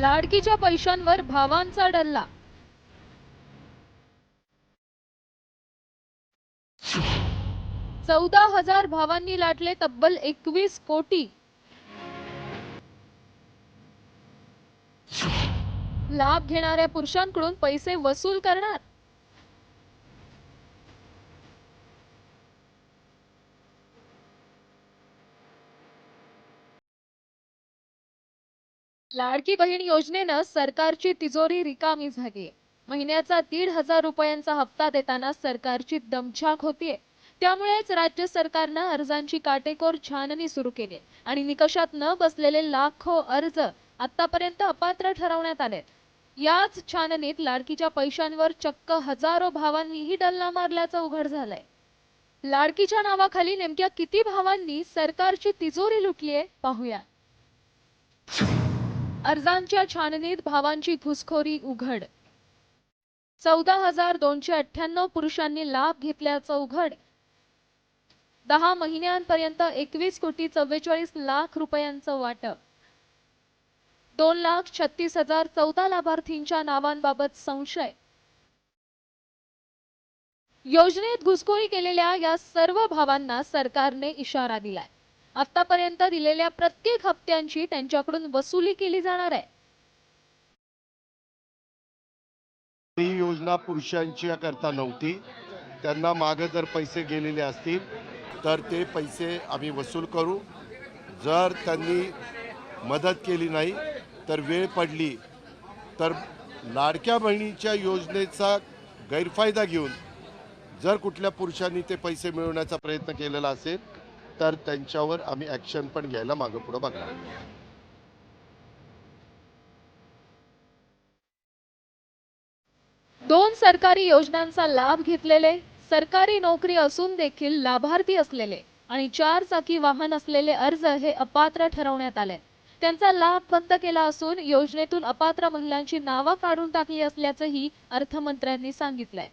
लाडकीच्या पैशांवर भावांचा डल्ला. चौदा हजार भावांनी लाटले तब्बल एकवीस कोटी. लाभ घेणाऱ्या पुरुषांकडून पैसे वसूल करणार. लाडकी बहीण योजनेनं सरकारची तिजोरी रिकामी झाली महिन्याचा दीड हजार रुपयांचा हप्ता देताना सरकारची दमछाक होतीये. त्यामुळेच राज्य सरकारनं अर्जांची काटेकोर छाननी सुरू केली आणि निकषात न बसलेले लाखो अर्ज आतापर्यंत अपात्र ठरवण्यात आले याच छाननीत लाडकीच्या पैशांवर चक्क हजारो भावांनीही डल्ला मारल्याचं उघड झालंय. लाडकीच्या नावाखाली नेमक्या किती भावांनी सरकारची तिजोरी लुटलीये पाहूया. अर्जांच्या छाननीत भावांची घुसखोरी उघड. चौदा हजार दोनशे अठ्ठ्याण्णव पुरुषांनी लाभ घेतल्याचं उघड. दहा महिन्यांपर्यंत एकवीस कोटी चव्वेचाळीस लाख रुपयांचं वाटप. दोन लाख छत्तीस हजार चौदा लाभार्थींच्या नावांबाबत संशय. योजनेत घुसखोरी केलेल्या या सर्व भावांना सरकारने इशारा दिलाय. आतापर्यंत दिलेल्या प्रत्येक हप्त्यांची त्यांच्याकडून वसुली केली जाणार आहे. ही योजना पुरुषांच्या करता नव्हती. त्यांना मागे जर पैसे गेलेले असतील तर ते पैसे आम्ही वसूल करू. जर त्यांनी मदत केली नाही तर वेळ पडली तर लाडक्या बहिणीच्या योजनेचा गैरफायदा घेऊन जर कुठल्या पुरुषांनी ते पैसे मिळवण्याचा प्रयत्न केलेला असेल तर त्यांच्यावर आम्ही ॲक्शन पण घ्यायला मागं पुढं बघणार. दोन सरकारी योजनांचा लाभ घेतलेले सरकारी नोकरी असून देखील लाभार्थी असलेले आणि चार चाकी वाहन असलेले अर्ज हे अपात्र ठरवण्यात आले. त्यांचा लाभ बंद केला असून योजनेतून अपात्र महिलांची नावं काढून टाकली असल्याचंही अर्थमंत्र्यांनी सांगितलंय.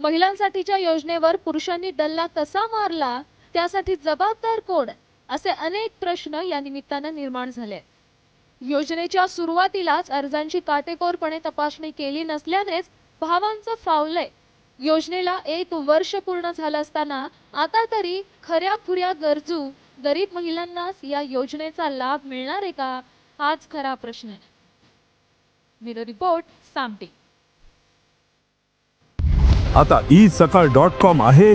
महिलांसाठीच्या योजनेवर पुरुषांनी डल्ला कसा मारला? त्यासाठी जबाबदार कोण? असे अनेक प्रश्न या निमित्तानं निर्माण झाले. योजनेच्या सुरुवातीलाच अर्जांची काटेकोरपणे तपासणी केली नसल्यानेच भावांचं फावलंय योजनेला एक वर्ष पूर्ण झालं असताना आता तरी खऱ्या खुऱ्या गरजू गरीब महिलांनाच या योजनेचा लाभ मिळणार आहे का? हाच खरा प्रश्न आहे. ब्युरो रिपोर्ट सामटी. आता ई सकाळ डॉट कॉम आहे.